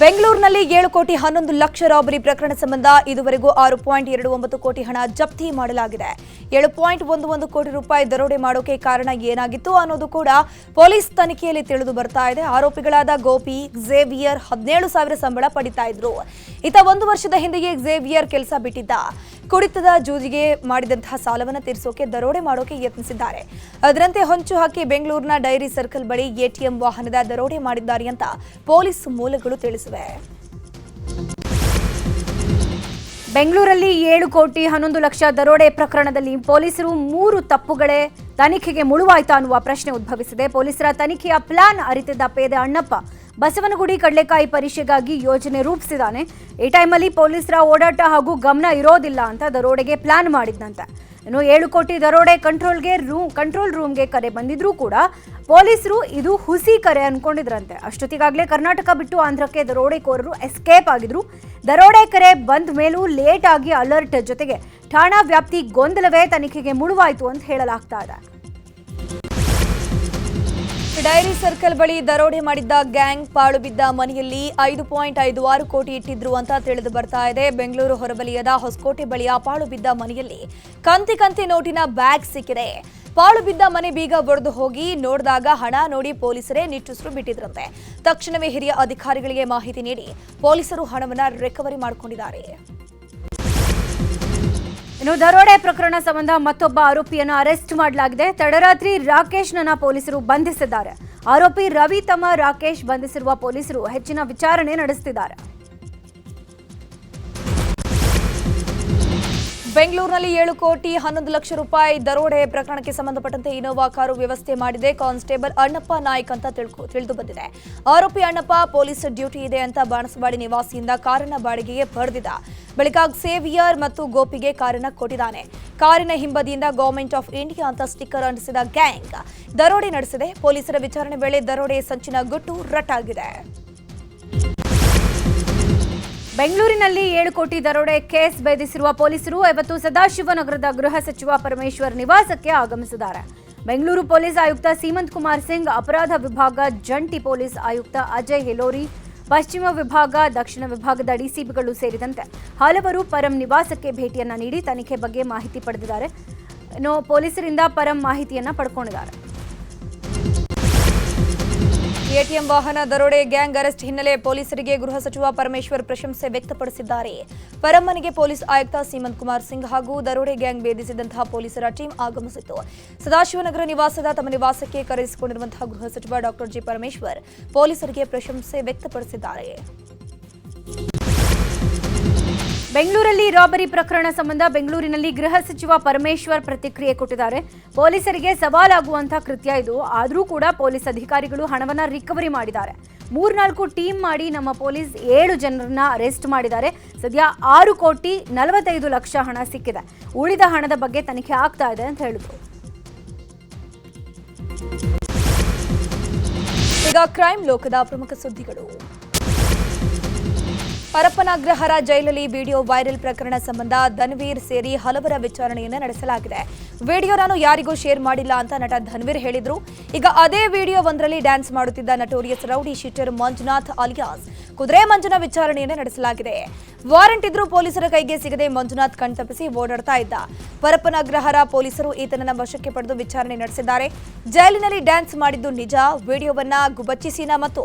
ಬೆಂಗಳೂರಿನಲ್ಲಿ ಏಳು ಕೋಟಿ ಹನ್ನೊಂದು ಲಕ್ಷ ರಾಬರಿ ಪ್ರಕರಣ ಸಂಬಂಧ ಇದುವರೆಗೂ ಆರು ಪಾಯಿಂಟ್ ಎರಡು ಒಂಬತ್ತು ಕೋಟಿ ಹಣ ಜಪ್ತಿ ಮಾಡಲಾಗಿದೆ. ಏಳು ಪಾಯಿಂಟ್ ಒಂದು ಒಂದು ಕೋಟಿ ರೂಪಾಯಿ ದರೋಡೆ ಮಾಡೋಕೆ ಕಾರಣ ಏನಾಗಿತ್ತು ಅನ್ನೋದು ಕೂಡ ಪೊಲೀಸ್ ತನಿಖೆಯಲ್ಲಿ ತಿಳಿದು ಬರ್ತಾ ಇದೆ. ಆರೋಪಿಗಳಾದ ಗೋಪಿ, ಝೇವಿಯರ್ ಹದಿನೇಳು ಸಾವಿರ ಸಂಬಳ ಪಡಿತಾ ಇದ್ರು. ಇತ ಒಂದು ವರ್ಷದ ಹಿಂದೆಯೇ ಝೇವಿಯರ್ ಕೆಲಸ ಬಿಟ್ಟಿದ್ದ. ಕುಡಿತದ ಜೂಜಿಗೆ ಮಾಡಿದಂತಹ ಸಾಲವನ್ನು ತೀರಿಸೋಕೆ ದರೋಡೆ ಮಾಡೋಕೆ ಯತ್ನಿಸಿದ್ದಾರೆ. ಅದರಂತೆ ಹೊಂಚು ಹಾಕಿ ಬೆಂಗಳೂರಿನ ಡೈರಿ ಸರ್ಕಲ್ ಬಳಿ ಎಟಿಎಂ ವಾಹನದ ದರೋಡೆ ಮಾಡಿದ್ದಾರೆ ಅಂತ ಪೊಲೀಸ್ ಮೂಲಗಳು ತಿಳಿಸಿವೆ. ಬೆಂಗಳೂರಲ್ಲಿ ಏಳು ಕೋಟಿ ಹನ್ನೊಂದು ಲಕ್ಷ ದರೋಡೆ ಪ್ರಕರಣದಲ್ಲಿ ಪೊಲೀಸರು ಮೂರು ತಪ್ಪುಗಳೇ ತನಿಖೆಗೆ ಮುಳುವಾಯ್ತಾ ಅನ್ನುವ ಪ್ರಶ್ನೆ ಉದ್ಭವಿಸಿದೆ. ಪೊಲೀಸರ ತನಿಖೆಯ ಪ್ಲಾನ್ ಅರಿತಿದ್ದ ಪೇದೆ ಅಣ್ಣಪ್ಪ ಬಸವನಗುಡಿ ಕಡಲೆಕಾಯಿ ಪರೀಕ್ಷೆಗಾಗಿ ಯೋಜನೆ ರೂಪಿಸಿದಾನೆ. ಈ ಟೈಮಲ್ಲಿ ಪೊಲೀಸರ ಓಡಾಟ ಹಾಗೂ ಗಮನ ಇರೋದಿಲ್ಲ ಅಂತ ದರೋಡೆಗೆ ಪ್ಲಾನ್ ಮಾಡಿದ್ನಂತೆ. ಇನ್ನು ಏಳು ಕೋಟಿ ದರೋಡೆ ಕಂಟ್ರೋಲ್ಗೆ ರೂಮ್ ಕಂಟ್ರೋಲ್ ರೂಮ್ಗೆ ಕರೆ ಬಂದಿದ್ರೂ ಕೂಡ ಪೊಲೀಸರು ಇದು ಹುಸಿ ಕರೆ ಅನ್ಕೊಂಡಿದ್ರಂತೆ. ಅಷ್ಟೊತ್ತಿಗಾಗಲೇ ಕರ್ನಾಟಕ ಬಿಟ್ಟು ಆಂಧ್ರಕ್ಕೆ ದರೋಡೆಕೋರರು ಎಸ್ಕೇಪ್ ಆಗಿದ್ರು. ದರೋಡೆ ಕರೆ ಬಂದ ಮೇಲೂ ಲೇಟ್ ಆಗಿ ಅಲರ್ಟ್ ಜೊತೆಗೆ ಠಾಣಾ ವ್ಯಾಪ್ತಿ ಗೊಂದಲವೇ ತನಿಖೆಗೆ ಮುಳುವಾಯಿತು ಅಂತ ಹೇಳಲಾಗ್ತಾ ಇದೆ. ಡೈರಿ ಸರ್ಕಲ್ ಬಳಿ ದರೋಡೆ ಮಾಡಿದ್ದ ಗ್ಯಾಂಗ್ ಪಾಳು ಬಿದ್ದ ಮನೆಯಲ್ಲಿ ಐದು ಪಾಯಿಂಟ್ ಐದು ಆರು ಕೋಟಿ ಇಟ್ಟಿದ್ರು ಅಂತ ತಿಳಿದು ಬರ್ತಾ ಇದೆ. ಬೆಂಗಳೂರು ಹೊರವಲಯದ ಹೊಸಕೋಟೆ ಬಳಿಯ ಪಾಳು ಬಿದ್ದ ಮನೆಯಲ್ಲಿ ಕಂತಿ ಕಂತಿ ನೋಟಿನ ಬ್ಯಾಗ್ ಸಿಕ್ಕಿದೆ. ಪಾಳು ಬಿದ್ದ ಮನೆ ಬೀಗ ಒಡೆದು ಹೋಗಿ ನೋಡಿದಾಗ ಹಣ ನೋಡಿ ಪೊಲೀಸರೇ ನಿಟ್ಟುಸಿರು ಬಿಟ್ಟಿದ್ರಂತೆ. ತಕ್ಷಣವೇ ಹಿರಿಯ ಅಧಿಕಾರಿಗಳಿಗೆ ಮಾಹಿತಿ ನೀಡಿ ಪೊಲೀಸರು ಹಣವನ್ನ ರಿಕವರಿ ಮಾಡಿಕೊಂಡಿದ್ದಾರೆ. ಇನ್ನು ದರೋಡೆ ಪ್ರಕರಣ ಸಂಬಂಧ ಮತ್ತೊಬ್ಬ ಆರೋಪಿಯನ್ನು ಅರೆಸ್ಟ್ ಮಾಡಲಾಗಿದೆ. ತಡರಾತ್ರಿ ರಾಕೇಶ್ನನ್ನ ಪೊಲೀಸರು ಬಂಧಿಸಿದ್ದಾರೆ. ಆರೋಪಿ ರವಿ ತಮ್ಮ ರಾಕೇಶ್ ಬಂಧಿಸಿರುವ ಪೊಲೀಸರು ಹೆಚ್ಚಿನ ವಿಚಾರಣೆ ನಡೆಸುತ್ತಿದ್ದಾರೆ. ಬೆಂಗಳೂರಿನಲ್ಲಿ ಏಳು ಕೋಟಿ ಹನ್ನೊಂದು ಲಕ್ಷ ರೂಪಾಯಿ ದರೋಡೆ ಪ್ರಕರಣಕ್ಕೆ ಸಂಬಂಧಪಟ್ಟಂತೆ ಇನೋವಾ ಕಾರು ವ್ಯವಸ್ಥೆ ಮಾಡಿದೆ. ಕಾನ್ಸ್ಟೇಬಲ್ ಅಣ್ಣಪ್ಪ ನಾಯ್ಕ್ ಅಂತ ತಿಳಿದು ಬಂದಿದೆ. ಆರೋಪಿ ಅಣ್ಣಪ್ಪ ಪೊಲೀಸ್ ಡ್ಯೂಟಿ ಇದೆ ಅಂತ ಬಾಣಸವಾಡಿ ನಿವಾಸಿಯಿಂದ ಕಾರನ್ನ ಬಾಡಿಗೆಗೆ ಪಡೆದಿದ್ದ ಬಳಿಕ ಸೇವಿಯರ್ ಮತ್ತು ಗೋಪಿಗೆ ಕಾರನ್ನ ಕೊಟ್ಟಿದ್ದಾನೆ. ಕಾರಿನ ಹಿಂಬದಿಯಿಂದ ಗವರ್ಮೆಂಟ್ ಆಫ್ ಇಂಡಿಯಾ ಅಂತ ಸ್ಟಿಕ್ಕರ್ ಅಂಟಿಸಿದ ಗ್ಯಾಂಗ್. ದರೋಡೆ ನಡೆಸಿದೆ. ಪೊಲೀಸರ ವಿಚಾರಣೆ ವೇಳೆ ದರೋಡೆ ಸಂಚಿನ ಗುಟ್ಟು ರಟ್ಟಾಗಿದೆ. ಬೆಂಗಳೂರಿನಲ್ಲಿ ಏಳು ಕೋಟಿ ದರೋಡೆ ಕೇಸ್ ಭೇದಿಸಿರುವ ಪೊಲೀಸರು ಇವತ್ತು ಸದಾಶಿವನಗರದ ಗೃಹ ಸಚಿವ ಪರಮೇಶ್ವರ್ ನಿವಾಸಕ್ಕೆ ಆಗಮಿಸಿದ್ದಾರೆ. ಬೆಂಗಳೂರು ಪೊಲೀಸ್ ಆಯುಕ್ತ ಸೀಮಂತ್ ಕುಮಾರ್ ಸಿಂಗ್, ಅಪರಾಧ ವಿಭಾಗ ಜಂಟಿ ಪೊಲೀಸ್ ಆಯುಕ್ತ ಅಜಯ್ ಹೆಲೋರಿ, ಪಶ್ಚಿಮ ವಿಭಾಗ, ದಕ್ಷಿಣ ವಿಭಾಗದ ಡಿಸಿಪಿಗಳು ಸೇರಿದಂತೆ ಹಲವರು ಪರಂ ನಿವಾಸಕ್ಕೆ ಭೇಟಿಯನ್ನ ನೀಡಿ ತನಿಖೆ ಬಗ್ಗೆ ಮಾಹಿತಿ ಪಡೆದಿದ್ದಾರೆ. ಪೊಲೀಸರಿಂದ ಪರಂ ಮಾಹಿತಿಯನ್ನ ಪಡ್ಕೊಂಡಿದ್ದಾರೆ. ಎಟಿಎಂ ವಾಹನ ದರೋಡೆ ಗ್ಯಾಂಗ್ ಅರೆಸ್ಟ್ ಹಿನ್ನೆಲೆ ಪೊಲೀಸರಿಗೆ ಗೃಹ ಸಚಿವ ಪರಮೇಶ್ವರ್ ಪ್ರಶಂಸೆ ವ್ಯಕ್ತಪಡಿಸಿದ್ದಾರೆ. ಪರಮ್ಮನಿಗೆ ಪೊಲೀಸ್ ಆಯುಕ್ತ ಸೀಮಂತ್ ಕುಮಾರ್ ಸಿಂಗ್ ಹಾಗೂ ದರೋಡೆ ಗ್ಯಾಂಗ್ ಭೇದಿಸಿದಂತಹ ಪೊಲೀಸರ ಟೀಮ್ ಆಗಮಿಸಿತು ಸದಾಶಿವನಗರ ನಿವಾಸದ ತಮ್ಮ ನಿವಾಸಕ್ಕೆ ಕರೆಸಿಕೊಂಡಿರುವಂತಹ ಗೃಹ ಸಚಿವ ಜಿ ಪರಮೇಶ್ವರ್ ಪೊಲೀಸರಿಗೆ ಪ್ರಶಂಸೆ ವ್ಯಕ್ತಪಡಿಸಿದ್ದಾರೆ. ಬೆಂಗಳೂರಲ್ಲಿ ರಾಬರಿ ಪ್ರಕರಣ ಸಂಬಂಧ ಬೆಂಗಳೂರಿನಲ್ಲಿ ಗೃಹ ಸಚಿವ ಪರಮೇಶ್ವರ್ ಪ್ರತಿಕ್ರಿಯೆ ಕೊಟ್ಟಿದ್ದಾರೆ. ಪೊಲೀಸರಿಗೆ ಸವಾಲಾಗುವಂತಹ ಕೃತ್ಯ ಇದು. ಆದರೂ ಕೂಡ ಪೊಲೀಸ್ ಅಧಿಕಾರಿಗಳು ಹಣವನ್ನ ರಿಕವರಿ ಮಾಡಿದ್ದಾರೆ. ಮೂರ್ನಾಲ್ಕು ಟೀಮ್ ಮಾಡಿ ನಮ್ಮ ಪೊಲೀಸ್ ಏಳು ಜನರನ್ನ ಅರೆಸ್ಟ್ ಮಾಡಿದ್ದಾರೆ. ಸದ್ಯ ಆರು ಕೋಟಿ ನಲವತ್ತೈದು ಲಕ್ಷ ಹಣ ಸಿಕ್ಕಿದೆ. ಉಳಿದ ಹಣದ ಬಗ್ಗೆ ತನಿಖೆ ಆಗ್ತಾ ಇದೆ ಅಂತ ಹೇಳಿದ್ರು. ಈಗ ಕ್ರೈಮ್ ಲೋಕದ ಪ್ರಮುಖ ಸುದ್ದಿಗಳು. ಪರಪ್ಪನಾಗ್ರಹರ ಜೈಲಲ್ಲಿ ವಿಡಿಯೋ ವೈರಲ್ ಪ್ರಕರಣ ಸಂಬಂಧ ಧನ್ವೀರ್ ಸೇರಿ ಹಲವರ ವಿಚಾರಣೆಯನ್ನು ನಡೆಸಲಾಗಿದೆ. ವಿಡಿಯೋ ನಾನು ಯಾರಿಗೂ ಶೇರ್ ಮಾಡಿಲ್ಲ ಅಂತ ನಟ ಧನ್ವೀರ್ ಹೇಳಿದ್ರು. ಈಗ ಅದೇ ವಿಡಿಯೋ ಒಂದರಲ್ಲಿ ಡ್ಯಾನ್ಸ್ ಮಾಡುತ್ತಿದ್ದ notorious rowdy sheeter Manjunath alias. ಕುದುರೆ ಮಂಜುನ ವಿಚಾರಣೆಯನ್ನೇ ನಡೆಸಲಾಗಿದೆ. ವಾರೆಂಟ್ ಇದ್ರೂ ಪೊಲೀಸರ ಕೈಗೆ ಸಿಗದೆ ಮಂಜುನಾಥ್ ಕಣ್ತಪ್ಪಿಸಿ ಓಡಾಡ್ತಾ ಇದ್ದ. ಪರಪನಗ್ರಹರ ಪೊಲೀಸರು ಈತನನ್ನ ವಶಕ್ಕೆ ಪಡೆದು ವಿಚಾರಣೆ ನಡೆಸಿದ್ದಾರೆ. ಜೈಲಿನಲ್ಲಿ ಡ್ಯಾನ್ಸ್ ಮಾಡಿದ್ದು ನಿಜ. ವಿಡಿಯೋವನ್ನ ಗುಬಚ್ಚಿಸೀನಾ ಮತ್ತು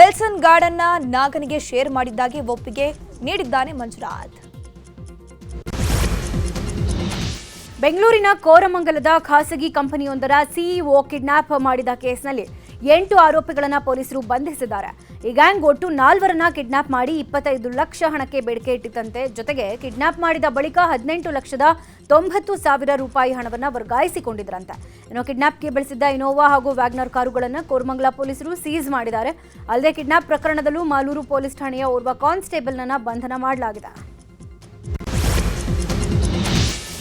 ವೆಲ್ಸನ್ ಗಾರ್ಡನ್ನ ನಾಗನಿಗೆ ಶೇರ್ ಮಾಡಿದ್ದಾಗಿ ಒಪ್ಪಿಗೆ ನೀಡಿದ್ದಾನೆ ಮಂಜುನಾಥ್. ಬೆಂಗಳೂರಿನ ಕೋರಮಂಗಲದ ಖಾಸಗಿ ಕಂಪನಿಯೊಂದರ ಸಿಇಒ ಕಿಡ್ನಾಪ್ ಮಾಡಿದ ಕೇಸ್ನಲ್ಲಿ ಎಂಟು ಆರೋಪಿಗಳನ್ನು ಪೊಲೀಸರು ಬಂಧಿಸಿದ್ದಾರೆ. ಈ ಗ್ಯಾಂಗ್ ಒಟ್ಟು ನಾಲ್ವರನ್ನ ಕಿಡ್ನಾಪ್ ಮಾಡಿ ಇಪ್ಪತ್ತೈದು ಲಕ್ಷ ಹಣಕ್ಕೆ ಬೇಡಿಕೆ ಇಟ್ಟಿದ್ದಂತೆ. ಜೊತೆಗೆ ಕಿಡ್ನಾಪ್ ಮಾಡಿದ ಬಳಿಕ ಹದಿನೆಂಟು ಲಕ್ಷದ ತೊಂಬತ್ತು ಸಾವಿರ ರೂಪಾಯಿ ಹಣವನ್ನು ವರ್ಗಾಯಿಸಿಕೊಂಡಿದ್ರಂತೆ. ಇನ್ನು ಕಿಡ್ನಾಪ್ಗೆ ಬಳಸಿದ್ದ ಇನೋವಾ ಹಾಗೂ ವ್ಯಾಗ್ನರ್ ಕಾರುಗಳನ್ನು ಕೋರಮಂಗಲ ಪೊಲೀಸರು ಸೀಸ್ ಮಾಡಿದ್ದಾರೆ. ಅಲ್ಲದೆ ಕಿಡ್ನಾಪ್ ಪ್ರಕರಣದಲ್ಲೂ ಮಾಲೂರು ಪೊಲೀಸ್ ಠಾಣೆಯ ಓರ್ವ ಕಾನ್ಸ್ಟೇಬಲ್ನನ್ನ ಬಂಧನ ಮಾಡಲಾಗಿದೆ.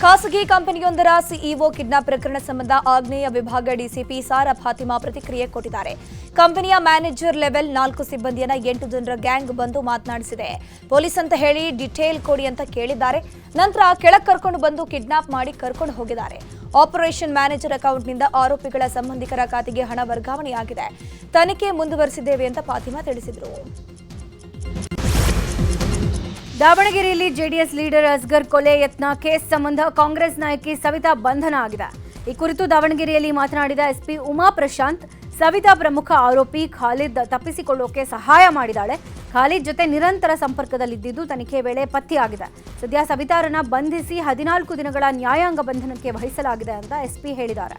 ಖಾಸಗಿ ಕಂಪನಿಯೊಂದರ ಸಿಇಒ ಕಿಡ್ನಾಪ್ ಪ್ರಕರಣ ಸಂಬಂಧ ಆಗ್ನೇಯ ವಿಭಾಗ ಡಿಸಿಪಿ ಸಾರಾ ಫಾತಿಮಾ ಪ್ರತಿಕ್ರಿಯೆ ಕೊಟ್ಟಿದ್ದಾರೆ. ಕಂಪನಿಯ ಮ್ಯಾನೇಜರ್ ಲೆವೆಲ್ ನಾಲ್ಕು ಸಿಬ್ಬಂದಿಯನ್ನ ಎಂಟು ಜನರ ಗ್ಯಾಂಗ್ ಬಂದು ಮಾತನಾಡಿಸಿದೆ. ಪೊಲೀಸ್ ಅಂತ ಹೇಳಿ ಡಿಟೇಲ್ ಕೊಡಿ ಅಂತ ಕೇಳಿದ್ದಾರೆ. ನಂತರ ಕೆಳಗೆ ಕರ್ಕೊಂಡು ಬಂದು ಕಿಡ್ನಾಪ್ ಮಾಡಿ ಕರ್ಕೊಂಡು ಹೋಗಿದ್ದಾರೆ. ಆಪರೇಷನ್ ಮ್ಯಾನೇಜರ್ ಅಕೌಂಟ್ನಿಂದ ಆರೋಪಿಗಳ ಸಂಬಂಧಿಕರ ಖಾತೆಗೆ ಹಣ ವರ್ಗಾವಣೆಯಾಗಿದೆ. ತನಿಖೆ ಮುಂದುವರಿಸಿದ್ದೇವೆ ಅಂತ ಫಾತಿಮಾ ತಿಳಿಸಿದರು. ದಾವಣಗೆರೆಯಲ್ಲಿ ಜೆಡಿಎಸ್ ಲೀಡರ್ ಅಸ್ಗರ್ ಕೊಲೆ ಯತ್ನ, ಕೇಸ್ ಸಂಬಂಧ ಕಾಂಗ್ರೆಸ್ ನಾಯಕಿ ಸವಿತಾ ಬಂಧನ ಆಗಿದೆ. ಈ ಕುರಿತು ದಾವಣಗೆರೆಯಲ್ಲಿ ಮಾತನಾಡಿದ ಎಸ್ಪಿ ಉಮಾ ಪ್ರಶಾಂತ್, ಸವಿತಾ ಪ್ರಮುಖ ಆರೋಪಿ ಖಾಲಿದ್ ತಪ್ಪಿಸಿಕೊಳ್ಳೋಕೆ ಸಹಾಯ ಮಾಡಿದಾಳೆ ಖಾಲಿದ್ ಜೊತೆ ನಿರಂತರ ಸಂಪರ್ಕದಲ್ಲಿದ್ದಿದ್ದು ತನಿಖೆ ವೇಳೆ ಪತ್ತೆಯಾಗಿದೆ. ಸದ್ಯ ಸವಿತಾರನ್ನ ಬಂಧಿಸಿ ಹದಿನಾಲ್ಕು ದಿನಗಳ ನ್ಯಾಯಾಂಗ ಬಂಧನಕ್ಕೆ ವಹಿಸಲಾಗಿದೆ ಅಂತ ಎಸ್ಪಿ ಹೇಳಿದ್ದಾರೆ.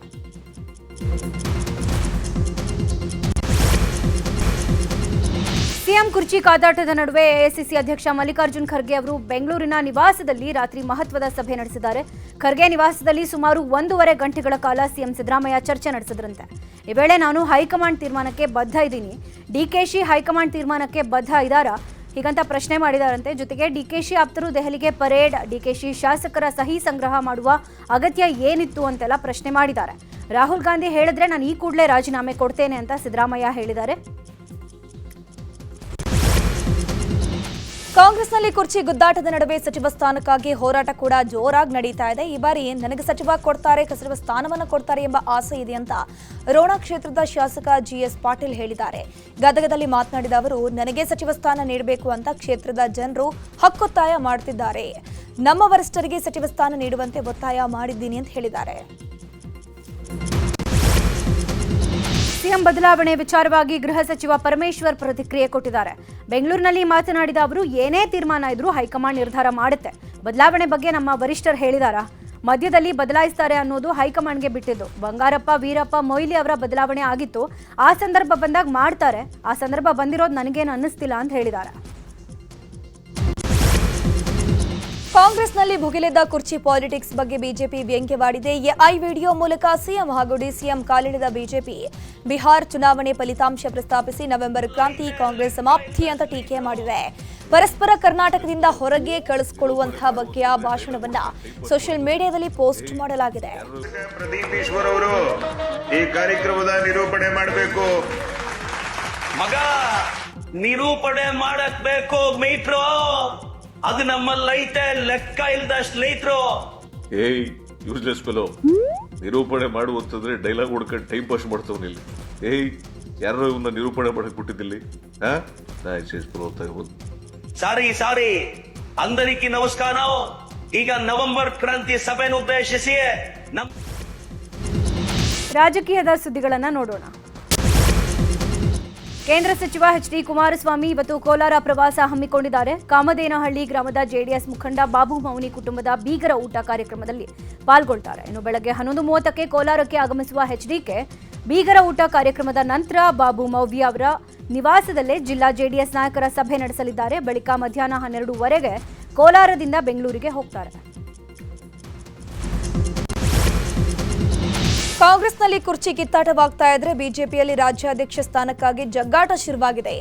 ಸಿಎಂ ಕುರ್ಚಿ ಕಾದಾಟದ ನಡುವೆ ಎಐಸಿಸಿ ಅಧ್ಯಕ್ಷ ಮಲ್ಲಿಕಾರ್ಜುನ್ ಖರ್ಗೆ ಅವರು ಬೆಂಗಳೂರಿನ ನಿವಾಸದಲ್ಲಿ ರಾತ್ರಿ ಮಹತ್ವದ ಸಭೆ ನಡೆಸಿದ್ದಾರೆ. ಖರ್ಗೆ ನಿವಾಸದಲ್ಲಿ ಸುಮಾರು ಒಂದೂವರೆ ಗಂಟೆಗಳ ಕಾಲ ಸಿಎಂ ಸಿದ್ದರಾಮಯ್ಯ ಚರ್ಚೆ ನಡೆಸಿದ್ರಂತೆ. ಈ ವೇಳೆ ನಾನು ಹೈಕಮಾಂಡ್ ತೀರ್ಮಾನಕ್ಕೆ ಬದ್ಧ ಇದ್ದೀನಿ. ಡಿಕೆಶಿ ಹೈಕಮಾಂಡ್ ತೀರ್ಮಾನಕ್ಕೆ ಬದ್ಧ ಇದ್ದಾರಾ? ಹೀಗಂತ ಪ್ರಶ್ನೆ ಮಾಡಿದಾರಂತೆ. ಜೊತೆಗೆ ಡಿಕೆಶಿ ಆಪ್ತರು ದೆಹಲಿಗೆ ಪರೇಡ್ ಡಿಕೆಶಿ ಶಾಸಕರ ಸಹಿ ಸಂಗ್ರಹ ಮಾಡುವ ಅಗತ್ಯ ಏನಿತ್ತು ಅಂತೆಲ್ಲ ಪ್ರಶ್ನೆ ಮಾಡಿದ್ದಾರೆ. ರಾಹುಲ್ ಗಾಂಧಿ ಹೇಳಿದ್ರೆ ನಾನು ಈ ಕೂಡಲೇ ರಾಜೀನಾಮೆ ಕೊಡ್ತೇನೆ ಅಂತ ಸಿದ್ದರಾಮಯ್ಯ ಹೇಳಿದ್ದಾರೆ. ಕಾಂಗ್ರೆಸ್ನಲ್ಲಿ ಕುರ್ಚಿ ಗುದ್ದಾಟದ ನಡುವೆ ಸಚಿವ ಸ್ಥಾನಕ್ಕಾಗಿ ಹೋರಾಟ ಕೂಡ ಜೋರಾಗಿ ನಡೀತಾ ಇದೆ. ಈ ಬಾರಿ ನನಗೆ ಸಚಿವ ಕೊಡ್ತಾರೆ, ಸಚಿವ ಸ್ಥಾನವನ್ನು ಕೊಡ್ತಾರೆ ಎಂಬ ಆಸೆ ಇದೆ ಅಂತ ರೋಣ ಕ್ಷೇತ್ರದ ಶಾಸಕ ಜಿಎಸ್ ಪಾಟೀಲ್ ಹೇಳಿದ್ದಾರೆ. ಗದಗದಲ್ಲಿ ಮಾತನಾಡಿದ ಅವರು, ನನಗೆ ಸಚಿವ ಸ್ಥಾನ ನೀಡಬೇಕು ಅಂತ ಕ್ಷೇತ್ರದ ಜನರು ಹಕ್ಕೊತ್ತಾಯ ಮಾಡುತ್ತಿದ್ದಾರೆ ನಮ್ಮ ವರಿಷ್ಠರಿಗೆ ಸಚಿವ ಸ್ಥಾನ ನೀಡುವಂತೆ ಒತ್ತಾಯ ಮಾಡಿದ್ದೀನಿ ಅಂತ ಹೇಳಿದ್ದಾರೆ. ಸಿಎಂ ಬದಲಾವಣೆ ವಿಚಾರವಾಗಿ ಗೃಹ ಸಚಿವ ಪರಮೇಶ್ವರ್ ಪ್ರತಿಕ್ರಿಯೆ ಕೊಟ್ಟಿದ್ದಾರೆ. ಬೆಂಗಳೂರಿನಲ್ಲಿ ಮಾತನಾಡಿದ ಅವರು, ಏನೇ ತೀರ್ಮಾನ ಇದ್ರೂ ಹೈಕಮಾಂಡ್ ನಿರ್ಧಾರ ಮಾಡುತ್ತೆ. ಬದಲಾವಣೆ ಬಗ್ಗೆ ನಮ್ಮ ವರಿಷ್ಠರು ಹೇಳಿದಾರ? ಮಧ್ಯದಲ್ಲಿ ಬದಲಾಯಿಸ್ತಾರೆ ಅನ್ನೋದು ಹೈಕಮಾಂಡ್ಗೆ ಬಿಟ್ಟಿದ್ದು. ಬಂಗಾರಪ್ಪ, ವೀರಪ್ಪ, ಮೊಯ್ಲಿ ಅವರ ಬದಲಾವಣೆ ಆಗಿತ್ತು. ಆ ಸಂದರ್ಭ ಬಂದಾಗ ಮಾಡ್ತಾರೆ. ಆ ಸಂದರ್ಭ ಬಂದಿರೋದು ನನಗೇನು ಅನ್ನಿಸ್ತಿಲ್ಲ ಅಂತ ಹೇಳಿದ್ದಾರೆ ಕಾಂಗ್ರೆಸ್ನಲ್ಲಿ ಭುಗಿಲೆದ್ದ ಕುರ್ಚಿ ಪಾಲಿಟಿಕ್ಸ್ ಬಗ್ಗೆ ಬಿಜೆಪಿ ವ್ಯಂಗ್ಯವಾಡಿದೆ. ಎಐ ವಿಡಿಯೋ ಮೂಲಕ ಸಿಎಂ ಹಾಗೂ ಡಿಸಿಎಂ ಕಾಲಿಳಿದ ಬಿಜೆಪಿ. ಬಿಹಾರ್ ಚುನಾವಣೆ ಫಲಿತಾಂಶ ಪ್ರಸ್ತಾಪಿಸಿ ನವೆಂಬರ್ ಕ್ರಾಂತಿ ಕಾಂಗ್ರೆಸ್ ಸಮಾಪ್ತಿ ಅಂತ ಟೀಕೆ ಮಾಡಿದೆ ಪರಸ್ಪರ ಕರ್ನಾಟಕದಿಂದ ಹೊರಗೆ ಕಳಿಸಿಕೊಳ್ಳುವಂತಹ ಬಗ್ಗೆಯ ಭಾಷಣವನ್ನ ಸೋಷಿಯಲ್ ಮೀಡಿಯಾದಲ್ಲಿ ಪೋಸ್ಟ್ ಮಾಡಲಾಗಿದೆ. ಪ್ರದೀಪ್ ಈಶ್ವರ್ ಅವರು ಈ ಕಾರ್ಯಕ್ರಮದ ನಿರೂಪಣೆ ಮಾಡಬೇಕು. ಮಗ ನಿರೂಪಣೆ ಮಾಡಕ್ ಬೇಕು ಮೀಟ್ರು ಅದು ನಮ್ಮ ಐತೆ ಲೆಕ್ಕ ಇಲ್ದ ಸ್ನೇಹಿತರು. ಏಯ್ ಯೂಸ್ಲೆಸ್ ಫೆಲೋ ನಿರೂಪಣೆ ಮಾಡು ಅಂತಂದ್ರೆ ಡೈಲಾಗ್ ಹುಡ್ಕೊಂಡು ಟೈಮ್ ಪಾಸ್ ಮಾಡ್ತವ್ನಿಲ್ಲಿ ಏಯ್ ಯಾರೋ ಇವನ್ನ ನಿರೂಪಣೆ ಮಾಡಕ್ ಬಿಟ್ಟಿದ್ದಿಲ್ಲಿ? ಹಾ? ಸಾರಿ ಸಾರಿ. ಅಂದರಿಕಿ ನಮಸ್ಕಾರ. ಈಗ ನವೆಂಬರ್ ಕ್ರಾಂತಿ ಸಭೆಯನ್ನು ಉದ್ದೇಶಿಸಿ ನಮ್ ರಾಜಕೀಯದ ಸುದ್ದಿಗಳನ್ನ ನೋಡೋಣ. ಕೇಂದ್ರ ಸಚಿವ ಎಚ್ ಡಿ ಕುಮಾರಸ್ವಾಮಿ ಇವತ್ತು ಕೋಲಾರ ಪ್ರವಾಸ ಹಮ್ಮಿಕೊಂಡಿದ್ದಾರೆ. ಕಾಮದೇನಹಳ್ಳಿ ಗ್ರಾಮದ ಜೆಡಿಎಸ್ ಮುಖಂಡ ಬಾಬು ಮೌನಿ ಕುಟುಂಬದ ಬೀಗರ ಊಟ ಕಾರ್ಯಕ್ರಮದಲ್ಲಿ ಪಾಲ್ಗೊಳ್ತಾರೆ. ಇನ್ನು ಬೆಳಗ್ಗೆ ಹನ್ನೊಂದು ಮೂವತ್ತಕ್ಕೆ ಕೋಲಾರಕ್ಕೆ ಆಗಮಿಸುವ ಎಚ್ ಡಿಕೆ ಬೀಗರ ಊಟ ಕಾರ್ಯಕ್ರಮದ ನಂತರ ಬಾಬು ಮೌವ್ಯ ಅವರ ನಿವಾಸದಲ್ಲೇ ಜಿಲ್ಲಾ ಜೆಡಿಎಸ್ ನಾಯಕರ ಸಭೆ ನಡೆಸಲಿದ್ದಾರೆ. ಬಳಿಕ ಮಧ್ಯಾಹ್ನ ಹನ್ನೆರಡೂವರೆಗೆ ಕೋಲಾರದಿಂದ ಬೆಂಗಳೂರಿಗೆ ಹೋಗ್ತಾರೆ. ಕಾಂಗ್ರೆಸ್ನಲ್ಲಿ ಕುರ್ಚಿ ಕಿತ್ತಾಟವಾಗ್ತಾ ಇದ್ರೆ ಬಿಜೆಪಿಯಲ್ಲಿ ರಾಜ್ಯಾಧ್ಯಕ್ಷ ಸ್ಥಾನಕ್ಕಾಗಿ ಜಗ್ಗಾಟ ಶುರುವಾಗಿದೆ.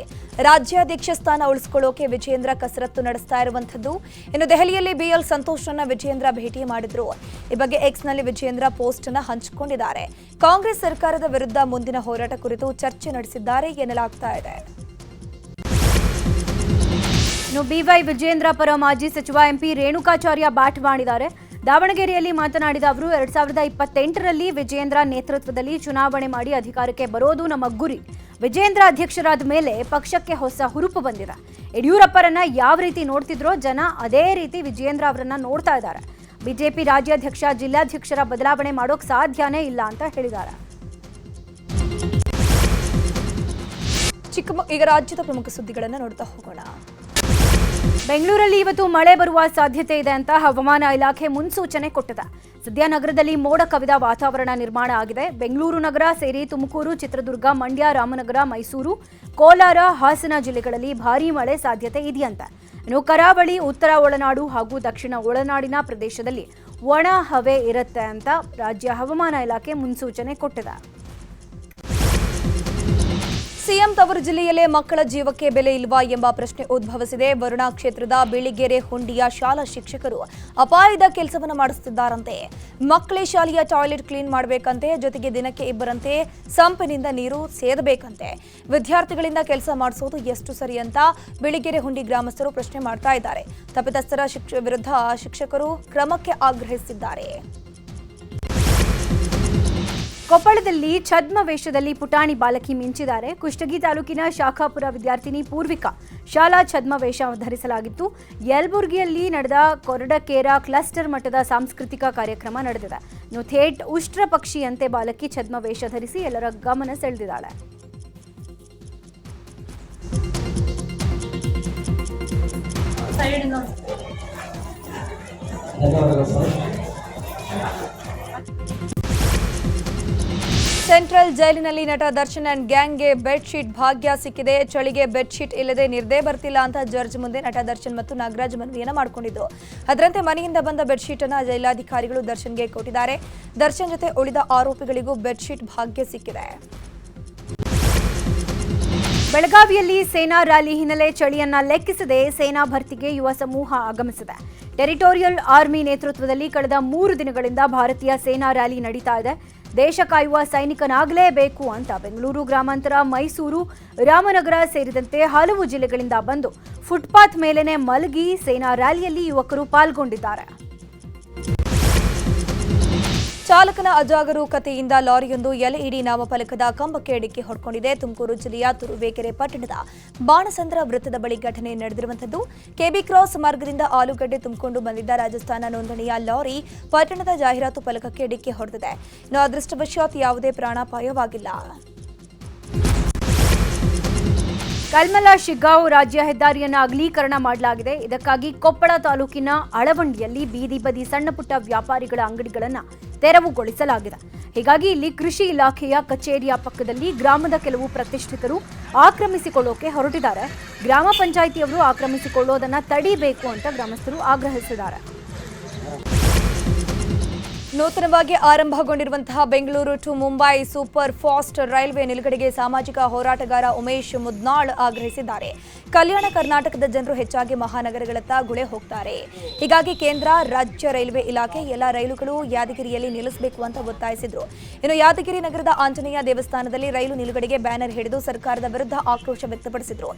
ರಾಜ್ಯಾಧ್ಯಕ್ಷ ಸ್ಥಾನ ಉಳಿಸಿಕೊಳ್ಳೋಕೆ ವಿಜೇಂದ್ರ ಕಸರತ್ತು ನಡೆಸ್ತಾ ಇರುವಂತದ್ದು ಇನ್ನು ದೆಹಲಿಯಲ್ಲಿ ಬಿಎಲ್ ಸಂತೋಷ್ನ ವಿಜೇಂದ್ರ ಭೇಟಿ ಮಾಡಿದ್ರು. ಈ ಬಗ್ಗೆ ಎಕ್ಸ್ನಲ್ಲಿ ವಿಜೇಂದ್ರ ಪೋಸ್ಟ್ ಅನ್ನ ಹಂಚಿಕೊಂಡಿದ್ದಾರೆ. ಕಾಂಗ್ರೆಸ್ ಸರ್ಕಾರದ ವಿರುದ್ಧ ಮುಂದಿನ ಹೋರಾಟ ಕುರಿತು ಚರ್ಚೆ ನಡೆಸಿದ್ದಾರೆ ಎನ್ನಲಾಗ್ತಾ ಇದೆ. ಇನ್ನು ಬಿವೈ ವಿಜೇಂದ್ರ ಪರ ಮಾಜಿ ಸಚಿವ ಎಂಪಿ ರೇಣುಕಾಚಾರ್ಯ ಬ್ಯಾಟ್ ಮಾಡಿದ್ದಾರೆ. ದಾವಣಗೆರೆಯಲ್ಲಿ ಮಾತನಾಡಿದ ಅವರು, ಎರಡ್ ಸಾವಿರದ ಇಪ್ಪತ್ತೆಂಟರಲ್ಲಿ ವಿಜೇಂದ್ರ ನೇತೃತ್ವದಲ್ಲಿ ಚುನಾವಣೆ ಮಾಡಿ ಅಧಿಕಾರಕ್ಕೆ ಬರೋದು ನಮ್ಮ ಗುರಿ. ವಿಜೇಂದ್ರ ಅಧ್ಯಕ್ಷರಾದ ಮೇಲೆ ಪಕ್ಷಕ್ಕೆ ಹೊಸ ಹುರುಪು ಬಂದಿದೆ. ಯಡಿಯೂರಪ್ಪರನ್ನ ಯಾವ ರೀತಿ ನೋಡ್ತಿದ್ರೋ ಜನ ಅದೇ ರೀತಿ ವಿಜೇಂದ್ರ ಅವರನ್ನ ನೋಡ್ತಾ ಇದ್ದಾರೆ. ಬಿಜೆಪಿ ರಾಜ್ಯಾಧ್ಯಕ್ಷ, ಜಿಲ್ಲಾಧ್ಯಕ್ಷರ ಬದಲಾವಣೆ ಮಾಡೋಕೆ ಸಾಧ್ಯನೇ ಇಲ್ಲ ಅಂತ ಹೇಳಿದ್ದಾರೆ. ಚಿಕ್ಕ ಈಗ ರಾಜ್ಯದ ಪ್ರಮುಖ ಸುದ್ದಿಗಳನ್ನು ನೋಡ್ತಾ ಹೋಗೋಣ. ಬೆಂಗಳೂರಲ್ಲಿ ಇವತ್ತು ಮಳೆ ಬರುವ ಸಾಧ್ಯತೆ ಇದೆ ಅಂತ ಹವಾಮಾನ ಇಲಾಖೆ ಮುನ್ಸೂಚನೆ ಕೊಟ್ಟಿದೆ. ಸದ್ಯ ನಗರದಲ್ಲಿ ಮೋಡ ಕವಿದ ವಾತಾವರಣ ನಿರ್ಮಾಣ ಆಗಿದೆ. ಬೆಂಗಳೂರು ನಗರ ಸೇರಿ ತುಮಕೂರು, ಚಿತ್ರದುರ್ಗ, ಮಂಡ್ಯ, ರಾಮನಗರ, ಮೈಸೂರು, ಕೋಲಾರ, ಹಾಸನ ಜಿಲ್ಲೆಗಳಲ್ಲಿ ಭಾರೀ ಮಳೆ ಸಾಧ್ಯತೆ ಇದೆಯಂತೆ. ಇನ್ನು ಕರಾವಳಿ, ಉತ್ತರ ಒಳನಾಡು ಹಾಗೂ ದಕ್ಷಿಣ ಒಳನಾಡಿನ ಪ್ರದೇಶದಲ್ಲಿ ಒಣ ಹವೆ ಇರುತ್ತೆ ಅಂತ ರಾಜ್ಯ ಹವಾಮಾನ ಇಲಾಖೆ ಮುನ್ಸೂಚನೆ ಕೊಟ್ಟಿದೆ. ಸಿಎಂ ತವರು ಜಿಲ್ಲೆಯಲ್ಲೇ ಮಕ್ಕಳ ಜೀವಕ್ಕೆ ಬೆಲೆ ಇಲ್ವಾ ಎಂಬ ಪ್ರಶ್ನೆ ಉದ್ಭವಿಸಿದೆ. ವರುಣಾ ಕ್ಷೇತ್ರದ ಬಿಳಿಗೆರೆ ಹುಂಡಿಯ ಶಾಲಾ ಶಿಕ್ಷಕರು ಅಪಾಯದ ಕೆಲಸವನ್ನು ಮಾಡಿಸುತ್ತಿದ್ದಾರಂತೆ. ಮಕ್ಕಳೇ ಶಾಲೆಯ ಟಾಯ್ಲೆಟ್ ಕ್ಲೀನ್ ಮಾಡಬೇಕಂತೆ, ಜೊತೆಗೆ ದಿನಕ್ಕೆ ಇಬ್ಬರಂತೆ ಸಂಪಿನಿಂದ ನೀರು ಸೇದಬೇಕಂತೆ. ವಿದ್ಯಾರ್ಥಿಗಳಿಂದ ಕೆಲಸ ಮಾಡಿಸೋದು ಎಷ್ಟು ಸರಿ ಅಂತ ಬಿಳಿಗೆರೆ ಹುಂಡಿ ಗ್ರಾಮಸ್ಥರು ಪ್ರಶ್ನೆ ಮಾಡ್ತಾ ಇದ್ದಾರೆ. ತಪ್ಪಿತಸ್ಥರ ವಿರುದ್ಧ ಶಿಕ್ಷಕರು ಕ್ರಮಕ್ಕೆ ಆಗ್ರಹಿಸಿದ್ದಾರೆ. ಕೊಪ್ಪಳದಲ್ಲಿ ಛದ್ಮ ವೇಷದಲ್ಲಿ ಪುಟಾಣಿ ಬಾಲಕಿ ಮಿಂಚಿದ್ದಾರೆ. ಕುಷ್ಟಗಿ ತಾಲೂಕಿನ ಶಾಖಾಪುರ ವಿದ್ಯಾರ್ಥಿನಿ ಪೂರ್ವಿಕಾ ಶಾಲಾ ಛದ್ಮ ವೇಷ ಧರಿಸಲಾಗಿತ್ತು. ಯಲಬುರ್ಗಿಯಲ್ಲಿ ನಡೆದ ಕೊರಡಕೇರ ಕ್ಲಸ್ಟರ್ ಮಟ್ಟದ ಸಾಂಸ್ಕೃತಿಕ ಕಾರ್ಯಕ್ರಮ ನಡೆದಿದೆ. ಇನ್ನು ಥೇಟ್ ಉಷ್ಟ್ರ ಪಕ್ಷಿಯಂತೆ ಬಾಲಕಿ ಛದ್ಮ ವೇಷ ಧರಿಸಿ ಎಲ್ಲರ ಗಮನ ಸೆಳೆದಿದ್ದಾಳೆ. ಸೆಂಟ್ರಲ್ ಜೈಲಿನಲ್ಲಿ ನಟ ದರ್ಶನ್ ಅಂಡ್ ಗ್ಯಾಂಗ್ಗೆ ಬೆಡ್ಶೀಟ್ ಭಾಗ್ಯ ಸಿಕ್ಕಿದೆ. ಚಳಿಗೆ ಬೆಡ್ಶೀಟ್ ಇಲ್ಲದೆ ನಿರ್ದೇ ಬರ್ತಿಲ್ಲ ಅಂತ ಜರ್ಜ್ ಮುಂದೆ ನಟ ದರ್ಶನ್ ಮತ್ತು ನಾಗರಾಜ್ ಮನವಿಯನ್ನ ಮಾಡಿಕೊಂಡಿದ್ದು. ಅದರಂತೆ ಮನೆಯಿಂದ ಬಂದ ಬೆಡ್ಶೀಟ್ ಅನ್ನು ಜೈಲಾಧಿಕಾರಿಗಳು ದರ್ಶನ್ಗೆ ಕೊಟ್ಟಿದ್ದಾರೆ. ದರ್ಶನ್ ಜೊತೆ ಉಳಿದ ಆರೋಪಿಗಳಿಗೂ ಬೆಡ್ಶೀಟ್ ಭಾಗ್ಯ ಸಿಕ್ಕಿದೆ. ಬೆಳಗಾವಿಯಲ್ಲಿ ಸೇನಾ ರ್ಯಾಲಿ ಹಿನ್ನೆಲೆ ಚಳಿಯನ್ನ ಲೆಕ್ಕಿಸದೆ ಸೇನಾ ಭರ್ತಿಗೆ ಯುವ ಸಮೂಹ ಆಗಮಿಸಿದೆ. ಟೆರಿಟೋರಿಯಲ್ ಆರ್ಮಿ ನೇತೃತ್ವದಲ್ಲಿ ಕಳೆದ ಮೂರು ದಿನಗಳಿಂದ ಭಾರತೀಯ ಸೇನಾ ರ್ಯಾಲಿ ನಡೀತಾ ಇದೆ. ದೇಶ ಕಾಯುವ ಸೈನಿಕನಾಗಲೇಬೇಕು ಅಂತ ಬೆಂಗಳೂರು ಗ್ರಾಮಾಂತರ ಮೈಸೂರು, ರಾಮನಗರ ಸೇರಿದಂತೆ ಹಲವು ಜಿಲ್ಲೆಗಳಿಂದ ಬಂದು ಫುಟ್ಪಾತ್ ಮೇಲೆನೆ ಮಲಗಿ ಸೇನಾ ರ್ಯಾಲಿಯಲ್ಲಿ ಯುವಕರು ಪಾಲ್ಗೊಂಡಿದ್ದಾರೆ. ಚಾಲಕನ ಅಜಾಗರೂಕತೆಯಿಂದ ಲಾರಿಯೊಂದು ಎಲ್ಇಡಿ ನಾಮಫಲಕದ ಕಂಬಕ್ಕೆ ಡಿಕ್ಕಿ ಹೊಡ್ಕೊಂಡಿದೆ. ತುಮಕೂರು ಜಿಲ್ಲೆಯ ತುರುವೇಕೆರೆ ಪಟ್ಟಣದ ಬಾಣಸಂದ್ರ ವೃತ್ತದ ಬಳಿ ಘಟನೆ ನಡೆದಿರುವಂತದ್ದು ಕೆಬಿ ಕ್ರಾಸ್ ಮಾರ್ಗದಿಂದ ಆಲೂಗಡ್ಡೆ ತುಂಬಿಕೊಂಡು ಬಂದಿದ್ದ ರಾಜಸ್ಥಾನ ನೋಂದಣಿಯ ಲಾರಿ ಪಟ್ಟಣದ ಜಾಹೀರಾತು ಫಲಕಕ್ಕೆ ಡಿಕ್ಕಿ ಹೊಡೆದಿದೆ. ಇನ್ನು ಅದೃಷ್ಟವಶಾತ್ ಯಾವುದೇ ಪ್ರಾಣಾಪಾಯವಾಗಿಲ್ಲ. ಕಲ್ಮಲ ಶಿಗ್ಗಾಂವ್ ರಾಜ್ಯ ಹೆದ್ದಾರಿಯನ್ನು ಅಗಲೀಕರಣ ಮಾಡಲಾಗಿದೆ. ಇದಕ್ಕಾಗಿ ಕೊಪ್ಪಳ ತಾಲೂಕಿನ ಅಳವಂಡಿಯಲ್ಲಿ ಬೀದಿ ಬದಿ ಸಣ್ಣ ಪುಟ್ಟ ವ್ಯಾಪಾರಿಗಳ ಅಂಗಡಿಗಳನ್ನು ತೆರವುಗೊಳಿಸಲಾಗಿದೆ. ಹೀಗಾಗಿ ಇಲ್ಲಿ ಕೃಷಿ ಇಲಾಖೆಯ ಕಚೇರಿಯ ಪಕ್ಕದಲ್ಲಿ ಗ್ರಾಮದ ಕೆಲವು ಪ್ರತಿಷ್ಠಿತರು ಆಕ್ರಮಿಸಿಕೊಳ್ಳೋಕೆ ಹೊರಟಿದ್ದಾರೆ. ಗ್ರಾಮ ಪಂಚಾಯಿತಿಯವರು ಆಕ್ರಮಿಸಿಕೊಳ್ಳೋದನ್ನು ತಡಿಬೇಕು ಅಂತ ಗ್ರಾಮಸ್ಥರು ಆಗ್ರಹಿಸಿದ್ದಾರೆ. ನೂತನವಾಗಿ ಆರಂಭಗೊಂಡಿರುವಂತಹ Bengaluru to Mumbai super fast railway ನಿಲುಗಡೆಗೆ ಸಾಮಾಜಿಕ ಹೋರಾಟಗಾರ ಉಮೇಶ್ ಮುದ್ನಾಳ್ ಆಗ್ರಹಿಸಿದ್ದಾರೆ. ಕಲ್ಯಾಣ ಕರ್ನಾಟಕದ ಜನರು ಹೆಚ್ಚಾಗಿ ಮಹಾನಗರಗಳತ್ತ ಗುಳೆ ಹೋಗ್ತಾರೆ. ಹೀಗಾಗಿ ಕೇಂದ್ರ, ರಾಜ್ಯ ರೈಲ್ವೆ ಇಲಾಖೆ ಎಲ್ಲ ರೈಲುಗಳು ಯಾದಗಿರಿಯಲ್ಲಿ ನಿಲ್ಲಿಸಬೇಕು ಅಂತ ಒತ್ತಾಯಿಸಿದ್ರು. ಇನ್ನು ಯಾದಗಿರಿ ನಗರದ ಆಂಜನೇಯ ದೇವಸ್ಥಾನದಲ್ಲಿ ರೈಲು ನಿಲುಗಡೆಗೆ ಬ್ಯಾನರ್ ಹಿಡಿದು ಸರ್ಕಾರದ ವಿರುದ್ಧ ಆಕ್ರೋಶ ವ್ಯಕ್ತಪಡಿಸಿದ್ರು.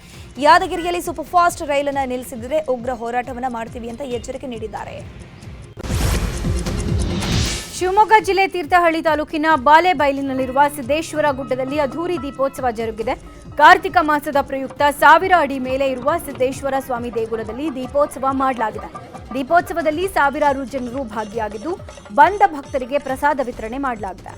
ಯಾದಗಿರಿಯಲ್ಲಿ ಸೂಪರ್ ಫಾಸ್ಟ್ ರೈಲನ್ನು ನಿಲ್ಲಿಸಿದರೆ ಉಗ್ರ ಹೋರಾಟವನ್ನು ಮಾಡ್ತೀವಿ ಅಂತ ಎಚ್ಚರಿಕೆ ನೀಡಿದ್ದಾರೆ. ಶಿವಮೊಗ್ಗ ಜಿಲ್ಲೆ ತೀರ್ಥಹಳ್ಳಿ ತಾಲೂಕಿನ ಬಾಲೆಬೈಲಿನಲ್ಲಿರುವ ಸಿದ್ದೇಶ್ವರ ಗುಡ್ಡದಲ್ಲಿ ಅಧೂರಿ ದೀಪೋತ್ಸವ ಜರುಗಿದೆ. ಕಾರ್ತಿಕ ಮಾಸದ ಪ್ರಯುಕ್ತ ಸಾವಿರ ಅಡಿ ಮೇಲೆ ಇರುವ ಸಿದ್ದೇಶ್ವರ ಸ್ವಾಮಿ ದೇಗುಲದಲ್ಲಿ ದೀಪೋತ್ಸವ ಮಾಡಲಾಗಿದೆ. ದೀಪೋತ್ಸವದಲ್ಲಿ ಸಾವಿರಾರು ಜನರು ಭಾಗಿಯಾಗಿದ್ದು, ಬಂದ ಭಕ್ತರಿಗೆ ಪ್ರಸಾದ ವಿತರಣೆ ಮಾಡಲಾಗಿದೆ.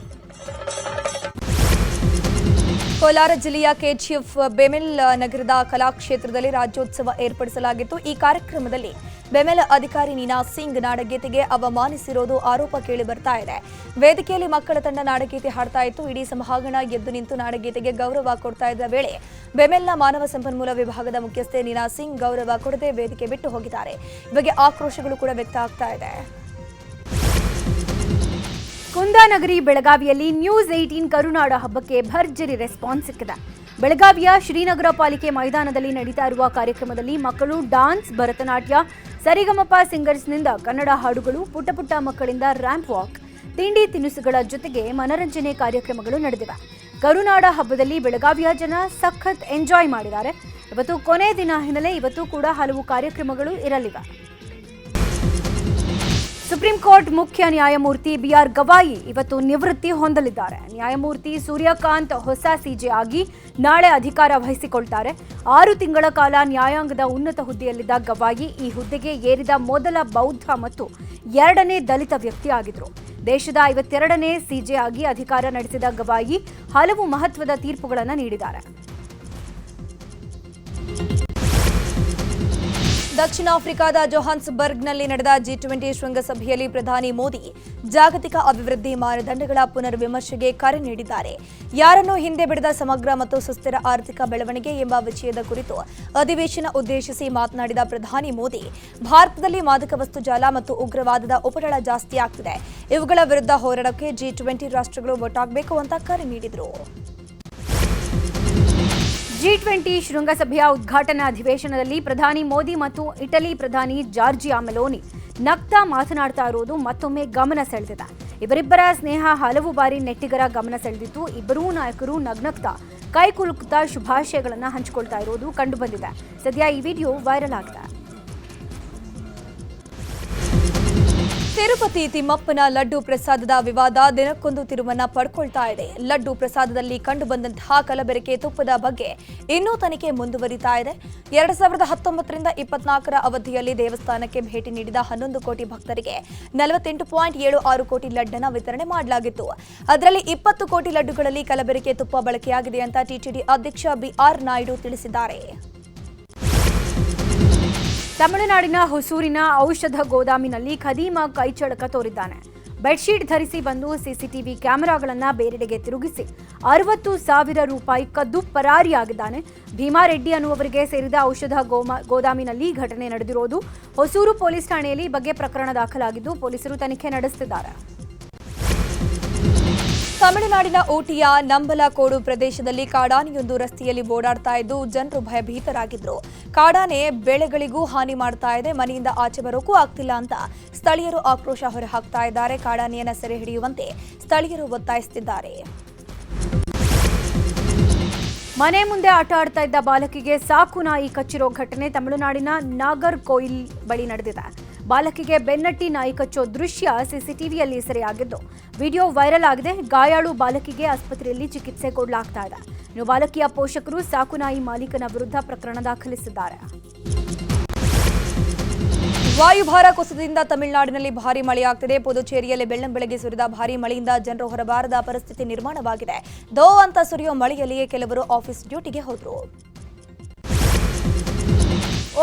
ಕೋಲಾರ ಜಿಲ್ಲೆಯ ಕೆಜಿಎಫ್ ಬೆಮೆಲ್ ನಗರದ ಕಲಾಕ್ಷೇತ್ರದಲ್ಲಿ ರಾಜ್ಯೋತ್ಸವ ಏರ್ಪಡಿಸಲಾಗಿತ್ತು. ಈ ಕಾರ್ಯಕ್ರಮದಲ್ಲಿ ಬೆಮೆಲ್ ಅಧಿಕಾರಿ ನೀನಾ ಸಿಂಗ್ ನಾಡಗೀತೆಗೆ ಅವಮಾನಿಸಿರೋದು ಆರೋಪ ಕೇಳಿ ಬರ್ತಾ ಇದೆ. ವೇದಿಕೆಯಲ್ಲಿ ಮಕ್ಕಳ ತಂಡ ನಾಡಗೀತೆ ಹಾಡ್ತಾ ಇತ್ತು. ಇಡೀ ಸಮಾಗಣ ಎದ್ದು ನಿಂತು ನಾಡಗೀತೆಗೆ ಗೌರವ ಕೊಡ್ತಾ ಇದ್ದ ವೇಳೆ ಬೆಮೆಲ್ನ ಮಾನವ ಸಂಪನ್ಮೂಲ ವಿಭಾಗದ ಮುಖ್ಯಸ್ಥೆ ನೀನಾ ಸಿಂಗ್ ಗೌರವ ಕೊಡದೆ ವೇದಿಕೆ ಬಿಟ್ಟು ಹೋಗಿದ್ದಾರೆ. ಬಗ್ಗೆ ಆಕ್ರೋಶಗಳು ಕೂಡ ವ್ಯಕ್ತ ಆಗ್ತಾ ಇದೆ. ಕುಂದಾನಗರಿ ಬೆಳಗಾವಿಯಲ್ಲಿ ನ್ಯೂಸ್ ಏಯ್ಟೀನ್ ಕರುನಾಡ ಹಬ್ಬಕ್ಕೆ ಭರ್ಜರಿ ರೆಸ್ಪಾನ್ಸ್ ಸಿಕ್ಕಿದೆ. ಬೆಳಗಾವಿಯ ಶ್ರೀನಗರ ಪಾಲಿಕೆ ಮೈದಾನದಲ್ಲಿ ನಡೀತಾ ಇರುವ ಕಾರ್ಯಕ್ರಮದಲ್ಲಿ ಮಕ್ಕಳು ಡಾನ್ಸ್, ಭರತನಾಟ್ಯ, ಸರಿಗಮಪ ಸಿಂಗರ್ಸ್ನಿಂದ ಕನ್ನಡ ಹಾಡುಗಳು, ಪುಟ್ಟ ಪುಟ್ಟ ಮಕ್ಕಳಿಂದ ರ್ಯಾಂಪ್ ವಾಕ್, ತಿಂಡಿ ತಿನಿಸುಗಳ ಜೊತೆಗೆ ಮನರಂಜನೆ ಕಾರ್ಯಕ್ರಮಗಳು ನಡೆದಿವೆ. ಕರುನಾಡ ಹಬ್ಬದಲ್ಲಿ ಬೆಳಗಾವಿಯ ಜನ ಸಖತ್ ಎಂಜಾಯ್ ಮಾಡಿದ್ದಾರೆ. ಇವತ್ತು ಕೊನೆ ದಿನ ಹಿನ್ನೆಲೆ ಇವತ್ತು ಕೂಡ ಹಲವು ಕಾರ್ಯಕ್ರಮಗಳು ಇರಲಿವೆ. ಸುಪ್ರೀಂ ಕೋರ್ಟ್ ಮುಖ್ಯ ನ್ಯಾಯಮೂರ್ತಿ ಬಿ ಆರ್ ಗವಾಯಿ ಇವತ್ತು ನಿವೃತ್ತಿ ಹೊಂದಲಿದ್ದಾರೆ. ನ್ಯಾಯಮೂರ್ತಿ ಸೂರ್ಯಕಾಂತ್ ಹೊಸ ಸಿಜೆ ಆಗಿ ನಾಳೆ ಅಧಿಕಾರ ವಹಿಸಿಕೊಳ್ತಾರೆ. ಆರು ತಿಂಗಳ ಕಾಲ ನ್ಯಾಯಾಂಗದ ಉನ್ನತ ಹುದ್ದೆಯಲ್ಲಿದ್ದ ಗವಾಯಿ ಈ ಹುದ್ದೆಗೆ ಏರಿದ ಮೊದಲ ಬೌದ್ಧ ಮತ್ತು ಎರಡನೇ ದಲಿತ ವ್ಯಕ್ತಿ ಆಗಿದ್ರು ದೇಶದ ಐವತ್ತೆರಡನೇ ಸಿಜೆ ಆಗಿ ಅಧಿಕಾರ ನಡೆಸಿದ ಗವಾಯಿ ಹಲವು ಮಹತ್ವದ ತೀರ್ಪುಗಳನ್ನು ನೀಡಿದ್ದಾರೆ. ದಕ್ಷಿಣ ಆಫ್ರಿಕಾದ ಜೊಹಾನ್ಸ್ಬರ್ಗ್ನಲ್ಲಿ ನಡೆದ ಜಿ ಟ್ವೆಂಟಿ ಶೃಂಗಸಭೆಯಲ್ಲಿ ಪ್ರಧಾನಿ ಮೋದಿ ಜಾಗತಿಕ ಅಭಿವೃದ್ಧಿ ಮಾನದಂಡಗಳ ಪುನರ್ ವಿಮರ್ಶೆಗೆ ಕರೆ ನೀಡಿದ್ದಾರೆ. ಯಾರನ್ನು ಹಿಂದೆ ಬಿಡದ ಸಮಗ್ರ ಮತ್ತು ಸುಸ್ಥಿರ ಆರ್ಥಿಕ ಬೆಳವಣಿಗೆ ಎಂಬ ವಿಷಯದ ಕುರಿತು ಅಧಿವೇಶನ ಉದ್ದೇಶಿಸಿ ಮಾತನಾಡಿದ ಪ್ರಧಾನಿ ಮೋದಿ, ಭಾರತದಲ್ಲಿ ಮಾದಕ ವಸ್ತು ಜಾಲ ಮತ್ತು ಉಗ್ರವಾದದ ಉಪಟಳ ಜಾಸ್ತಿಯಾಗ್ತಿದೆ. ಇವುಗಳ ವಿರುದ್ಧ ಹೋರಾಡಕ್ಕೆ ಜಿ ಟ್ವೆಂಟಿ ರಾಷ್ಟ್ರಗಳು ಒಟ್ಟಾಗಬೇಕು ಅಂತ ಕರೆ ನೀಡಿದರು. ಜಿ ಟ್ವೆಂಟಿ ಶೃಂಗಸಭೆಯ ಉದ್ಘಾಟನಾ ಅಧಿವೇಶನದಲ್ಲಿ ಪ್ರಧಾನಿ ಮೋದಿ ಮತ್ತು ಇಟಲಿ ಪ್ರಧಾನಿ ಜಾರ್ಜಿಯಾ ಮೆಲೋನಿ ನಗ್ತಾ ಮಾತನಾಡ್ತಾ ಇರೋದು ಮತ್ತೊಮ್ಮೆ ಗಮನ ಸೆಳೆದಿದೆ. ಇವರಿಬ್ಬರ ಸ್ನೇಹ ಹಲವು ಬಾರಿ ನೆಟ್ಟಿಗರ ಗಮನ ಸೆಳೆದಿತ್ತು. ಇಬ್ಬರೂ ನಾಯಕರು ನಗ್ನಗ್ತಾ ಕೈಕುಲುಕುತ್ತಾ ಶುಭಾಶಯಗಳನ್ನು ಹಂಚಿಕೊಳ್ತಾ ಇರೋದು ಕಂಡುಬಂದಿದೆ. ಸದ್ಯ ಈ ವಿಡಿಯೋ ವೈರಲ್ ಆಗಿದೆ. ತಿರುಪತಿ ತಿಮ್ಮಪ್ಪನ ಲಡ್ಡು ಪ್ರಸಾದದ ವಿವಾದ ದಿನಕ್ಕೊಂದು ತಿರುವನ್ನ ಪಡ್ಕೊಳ್ತಾ ಇದೆ. ಲಡ್ಡು ಪ್ರಸಾದದಲ್ಲಿ ಕಂಡುಬಂದಂತಹ ಕಲಬೆರಕೆ ತುಪ್ಪದ ಬಗ್ಗೆ ಇನ್ನೂ ತನಿಖೆ ಮುಂದುವರಿತಾ ಇದೆ. ಎರಡ್ ಸಾವಿರದ ಹತ್ತೊಂಬತ್ತರಿಂದ ಇಪ್ಪತ್ನಾಲ್ಕರ ಅವಧಿಯಲ್ಲಿ ದೇವಸ್ಥಾನಕ್ಕೆ ಭೇಟಿ ನೀಡಿದ ಹನ್ನೊಂದು ಕೋಟಿ ಭಕ್ತರಿಗೆ ನಲವತ್ತೆಂಟು ಪಾಯಿಂಟ್ ಏಳು ಆರು ಕೋಟಿ ಲಡ್ಡನ ವಿತರಣೆ ಮಾಡಲಾಗಿತ್ತು. ಅದರಲ್ಲಿ ಇಪ್ಪತ್ತು ಕೋಟಿ ಲಡ್ಡುಗಳಲ್ಲಿ ಕಲಬೆರಕೆ ತುಪ್ಪ ಬಳಕೆಯಾಗಿದೆ ಅಂತ ಟಿಟಿಡಿ ಅಧ್ಯಕ್ಷ ಬಿಆರ್ ನಾಯ್ಡು ತಿಳಿಸಿದ್ದಾರೆ. ತಮಿಳುನಾಡಿನ ಹೊಸೂರಿನ ಔಷಧ ಗೋದಾಮಿನಲ್ಲಿ ಖದೀಮ ಕೈಚಳಕ ತೋರಿದ್ದಾನೆ. ಬೆಡ್ಶೀಟ್ ಧರಿಸಿ ಬಂದು ಸಿಸಿಟಿವಿ ಕ್ಯಾಮೆರಾಗಳನ್ನ ಬೇರೆಡೆಗೆ ತಿರುಗಿಸಿ ಅರವತ್ತು ಸಾವಿರ ರೂಪಾಯಿ ಕದ್ದು ಪರಾರಿಯಾಗಿದ್ದಾನೆ. ಭೀಮಾರೆಡ್ಡಿ ಅನ್ನುವವರಿಗೆ ಸೇರಿದ ಔಷಧ ಗೋದಾಮಿನಲ್ಲಿ ಘಟನೆ ನಡೆದಿರೋದು ಹೊಸೂರು ಪೊಲೀಸ್ ಠಾಣೆಯಲ್ಲಿ ಬಗ್ಗೆ ಪ್ರಕರಣ ದಾಖಲಾಗಿದ್ದು ಪೊಲೀಸರು ತನಿಖೆ ನಡೆಸುತ್ತಿದ್ದಾರೆ ತಮಿಳುನಾಡಿನ ಊಟಿಯ ನಂಬಲಕೋಡು ಪ್ರದೇಶದಲ್ಲಿ ಕಾಡಾನೆಯೊಂದು ರಸ್ತೆಯಲ್ಲಿ ಓಡಾಡ್ತಾ ಇದ್ದು ಜನರು ಭಯಭೀತರಾಗಿದ್ದರು ಕಾಡಾನೆ ಬೆಳೆಗಳಿಗೂ ಹಾನಿ ಮಾಡ್ತಾ ಇದೆ, ಮನೆಯಿಂದ ಆಚೆ ಬರೋಕ್ಕೂ ಆಗ್ತಿಲ್ಲ ಅಂತ ಸ್ಥಳೀಯರು ಆಕ್ರೋಶ ಹೊರಹಾಕ್ತಾ ಇದ್ದಾರೆ. ಕಾಡಾನೆಯನ್ನು ಸೆರೆ ಹಿಡಿಯುವಂತೆ ಸ್ಥಳೀಯರು ಒತ್ತಾಯಿಸುತ್ತಿದ್ದಾರೆ. ಮನೆ ಮುಂದೆ ಆಟ ಆಡ್ತಾ ಇದ್ದ ಬಾಲಕಿಗೆ ಸಾಕು ನಾಯಿ ಕಚ್ಚಿರೋ ಘಟನೆ ತಮಿಳುನಾಡಿನ ನಾಗರ್ಕೋಯಿಲ್ ಬಳಿ ನಡೆದಿದೆ. ಬಾಲಕಿಗೆ ಬೆನ್ನಟ್ಟಿ ನಾಯಿ ಕಚ್ಚೋ ದೃಶ್ಯ ಸಿಸಿಟಿವಿಯಲ್ಲಿ ಸೆರೆಯಾಗಿದ್ದು, ವಿಡಿಯೋ ವೈರಲ್ ಆಗಿದೆ. ಗಾಯಾಳು ಬಾಲಕಿಗೆ ಆಸ್ಪತ್ರೆಯಲ್ಲಿ ಚಿಕಿತ್ಸೆ ಕೊಡಲಾಗ್ತಾ ಇದೆ. ಇನ್ನು ಬಾಲಕಿಯ ಪೋಷಕರು ಸಾಕು ನಾಯಿ ಮಾಲೀಕನ ವಿರುದ್ಧ ಪ್ರಕರಣ ದಾಖಲಿಸಿದ್ದಾರೆ. ವಾಯುಭಾರ ಕುಸಿತದಿಂದ ತಮಿಳುನಾಡಿನಲ್ಲಿ ಭಾರಿ ಮಳೆಯಾಗ್ತಿದೆ. ಪುದುಚೇರಿಯಲ್ಲಿ ಬೆಳ್ಳಂಬೆಳಗ್ಗೆ ಸುರಿದ ಭಾರಿ ಮಳೆಯಿಂದ ಜನರು ಹೊರಬಾರದ ಪರಿಸ್ಥಿತಿ ನಿರ್ಮಾಣವಾಗಿದೆ. ದೋ ಅಂತ ಸುರಿಯೋ ಮಳೆಯಲ್ಲಿಯೇ ಕೆಲವರು ಆಫೀಸ್ ಡ್ಯೂಟಿಗೆ ಹೋದ್ರು.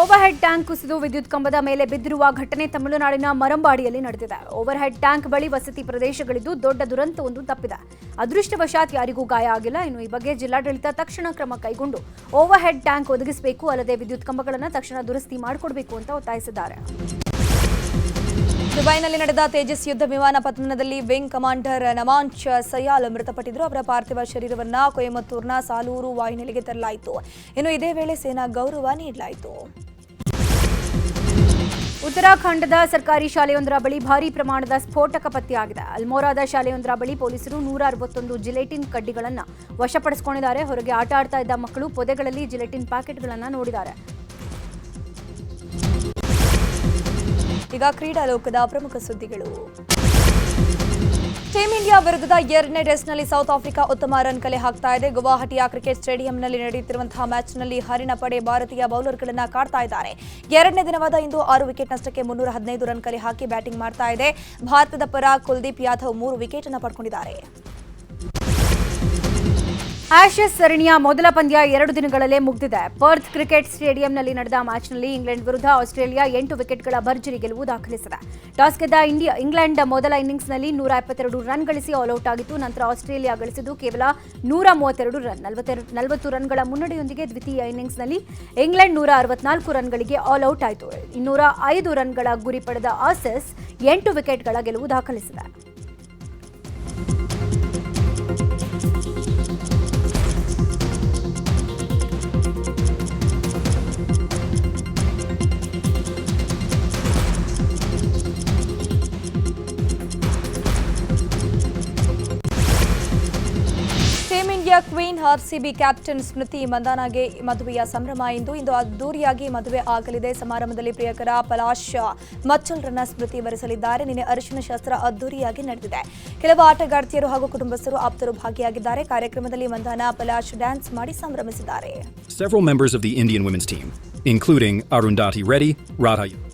ಓವರ್ ಹೆಡ್ ಟ್ಯಾಂಕ್ ಕುಸಿದು ವಿದ್ಯುತ್ ಕಂಬದ ಮೇಲೆ ಬಿದ್ದಿರುವ ಘಟನೆ ತಮಿಳುನಾಡಿನ ಮರಂಬಾಡಿಯಲ್ಲಿ ನಡೆದಿದೆ. ಓವರ್ಹೆಡ್ ಟ್ಯಾಂಕ್ ಬಳಿ ವಸತಿ ಪ್ರದೇಶಗಳಿದ್ದು ದೊಡ್ಡ ದುರಂತವೊಂದು ತಪ್ಪಿದೆ. ಅದೃಷ್ಟವಶಾತ್ ಯಾರಿಗೂ ಗಾಯ ಆಗಿಲ್ಲ. ಇನ್ನು ಈ ಬಗ್ಗೆ ಜಿಲ್ಲಾಡಳಿತ ತಕ್ಷಣ ಕ್ರಮ ಕೈಗೊಂಡು ಓವರ್ಹೆಡ್ ಟ್ಯಾಂಕ್ ಒದಗಿಸಬೇಕು, ಅಲ್ಲದೆ ವಿದ್ಯುತ್ ಕಂಬಗಳನ್ನು ತಕ್ಷಣ ದುರಸ್ತಿ ಮಾಡಿಕೊಡಬೇಕು ಅಂತ ಒತ್ತಾಯಿಸಿದ್ದಾರೆ. ದುಬೈನಲ್ಲಿ ನಡೆದ ತೇಜಸ್ ಯುದ್ಧ ವಿಮಾನ ಪತನದಲ್ಲಿ ವಿಂಗ್ ಕಮಾಂಡರ್ ನಮಾಂಚ್ ಸಯಾಲ್ ಮೃತಪಟ್ಟಿದ್ರು. ಅವರ ಪಾರ್ಥಿವ ಶರೀರವನ್ನು ಕೊಯಮತ್ತೂರ್ನ ಸಾಲೂರು ವಾಹಿನಿಗೆ ತರಲಾಯಿತು. ಇನ್ನು ಇದೇ ವೇಳೆ ಸೇನಾ ಗೌರವ ನೀಡಲಾಯಿತು. ಉತ್ತರಾಖಂಡದ ಸರ್ಕಾರಿ ಶಾಲೆಯೊಂದರ ಬಳಿ ಭಾರೀ ಪ್ರಮಾಣದ ಸ್ಫೋಟಕ ಪತ್ತೆಯಾಗಿದೆ. ಅಲ್ಮೋರಾದ ಶಾಲೆಯೊಂದರ ಬಳಿ ಪೊಲೀಸರು ನೂರ ಅರವತ್ತೊಂದು ಜಿಲೆಟಿನ್ ಕಡ್ಡಿಗಳನ್ನು ವಶಪಡಿಸಿಕೊಂಡಿದ್ದಾರೆ. ಹೊರಗೆ ಆಟ ಆಡ್ತಾ ಇದ್ದ ಮಕ್ಕಳು ಪೊದೆಗಳಲ್ಲಿ ಜಿಲೆಟಿನ್ ಪ್ಯಾಕೆಟ್ಗಳನ್ನು ನೋಡಿದ್ದಾರೆ. ಈಗ ಕ್ರೀಡಾ ಲೋಕದ ಪ್ರಮುಖ ಸುದ್ದಿಗಳು. ಟೀಂ ಇಂಡಿಯಾ ವಿರುದ್ಧದ ಎರಡನೇ ಟೆಸ್ಟ್ನಲ್ಲಿ ಸೌತ್ ಆಫ್ರಿಕಾ ಉತ್ತಮ ರನ್ ಕಲೆ ಹಾಕ್ತಾ ಇದೆ. ಗುವಾಹಟಿಯ ಕ್ರಿಕೆಟ್ ಸ್ಟೇಡಿಯಂನಲ್ಲಿ ನಡೆಯುತ್ತಿರುವಂತಹ ಮ್ಯಾಚ್ನಲ್ಲಿ ಹರಿಣ ಪಡೆ ಭಾರತೀಯ ಬೌಲರ್ಗಳನ್ನು ಕಾಡ್ತಾ ಇದ್ದಾರೆ. ಎರಡನೇ ದಿನವಾದ ಇಂದು ಆರು ವಿಕೆಟ್ ನಷ್ಟಕ್ಕೆ ಮುನ್ನೂರ ಹದಿನೈದು ರನ್ ಕಲೆ ಹಾಕಿ ಬ್ಯಾಟಿಂಗ್ ಮಾಡ್ತಾ ಇದೆ. ಭಾರತದ ಪರ ಕುಲ್ದೀಪ್ ಯಾದವ್ ಮೂರು ವಿಕೆಟ್ ಅನ್ನು ಪಡ್ಕೊಂಡಿದ್ದಾರೆ. ಆಶಸ್ ಸರಣಿಯ ಮೊದಲ ಪಂದ್ಯ ಎರಡು ದಿನಗಳಲ್ಲೇ ಮುಗಿದಿದೆ. ಪರ್ತ್ ಕ್ರಿಕೆಟ್ ಸ್ಟೇಡಿಯಂನಲ್ಲಿ ನಡೆದ ಮ್ಯಾಚ್ನಲ್ಲಿ ಇಂಗ್ಲೆಂಡ್ ವಿರುದ್ಧ ಆಸ್ಟ್ರೇಲಿಯಾ ಎಂಟು ವಿಕೆಟ್ಗಳ ಭರ್ಜರಿ ಗೆಲುವು ದಾಖಲಿಸಿದೆ. ಟಾಸ್ ಗೆದ್ದ ಇಂಡಿಯಾ, ಇಂಗ್ಲೆಂಡ್ ಮೊದಲ ಇನ್ನಿಂಗ್ಸ್ನಲ್ಲಿ ನೂರ ಎಪ್ಪತ್ತೆರಡು ರನ್ ಗಳಿಸಿ ಆಲ್ಔಟ್ ಆಗಿತ್ತು. ನಂತರ ಆಸ್ಟ್ರೇಲಿಯಾ ಗಳಿಸಿದ್ದು ಕೇವಲ ನೂರ ಮೂವತ್ತೆರಡು ರನ್. ನಲವತ್ತು ರನ್ಗಳ ಮುನ್ನಡೆಯೊಂದಿಗೆ ದ್ವಿತೀಯ ಇನ್ನಿಂಗ್ಸ್ನಲ್ಲಿ ಇಂಗ್ಲೆಂಡ್ ನೂರ ಅರವತ್ನಾಲ್ಕು ರನ್ಗಳಿಗೆ ಆಲ್ಔಟ್ ಆಯಿತು. ಇನ್ನೂರ ಐದು ರನ್ಗಳ ಗುರಿ ಪಡೆದ ಆಸೆಸ್ ಎಂಟು ವಿಕೆಟ್ಗಳ ಗೆಲುವು ದಾಖಲಿಸಿದೆ. ಆರ್ಸಿಬಿ ಕ್ಯಾಪ್ಟನ್ ಸ್ಮೃತಿ ಮಂದಾನಾಗೆ ಮದುವೆಯ ಸಂಭ್ರಮ ಇಂದು. ಇಂದು ಅದ್ದೂರಿಯಾಗಿ ಮದುವೆ ಆಗಲಿದೆ. ಸಮಾರಂಭದಲ್ಲಿ ಪ್ರಿಯಕರ ಪಲಾಶ್ ಮಚ್ಚಲ್ರನ್ನ ಸ್ಮೃತಿ ವರಿಸಲಿದ್ದಾರೆ. ನಿನ್ನೆ ಅರಿಶಿನ ಶಾಸ್ತ್ರ ಅದ್ದೂರಿಯಾಗಿ ನಡೆದಿದೆ. ಕೆಲವು ಆಟಗಾರ್ತಿಯರು ಹಾಗೂ ಕುಟುಂಬಸ್ಥರು ಆಪ್ತರು ಭಾಗಿಯಾಗಿದ್ದಾರೆ. ಕಾರ್ಯಕ್ರಮದಲ್ಲಿ ಮಂದಾನ ಪಲಾಶ್ ಡ್ಯಾನ್ಸ್ ಮಾಡಿ ಸಂಭ್ರಮಿಸಿದ್ದಾರೆ. Several members of the Indian women's team, including Arundhati Reddy, Radha